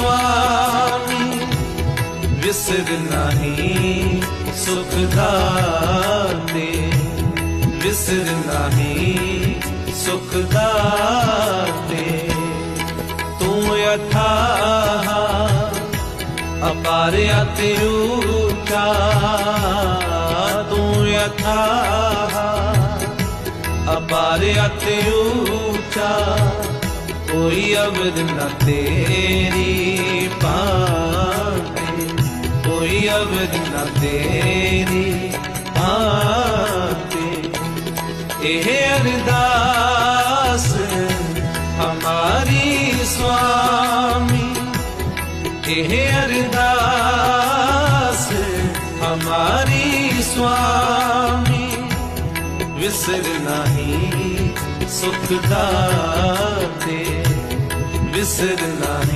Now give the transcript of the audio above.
ਸੁਆਮੀ ਵਿਸਰ ਨਹੀਂ ਸੁਖ ਦਾਤੇ ਵਿਸਰ ਨਹੀਂ ਸੁਖ ਦਾਤੇ ਤੂੰ ਅਥਾਹ ਅਪਾਰ ਅਤਿਉਚਾ ਤੂੰ ਅਥਾਹ ਅਪਾਰ ਅਤਿਉਚਾ ਕੋਈ ਅਬਦ ਨਾ ਤੇਰੀ ਪਾਤੇ ਕੋਈ ਅਬਦ ਨਾ ਤੇਰੀ ਪਾਤੇ ਇਹ ਅਰਦਾਸ ਹਮਾਰੀ ਸੁਆਮੀ ਇਹ ਅਰਦਾਸ ਹਮਾਰੀ ਸੁਆਮੀ ਵਿਸਰ ਨਹੀਂ ਸੁਖ ਦਾਤੇ ਵਿਸਰ ਨਹੀਂ ਸੁਖ ਦਾ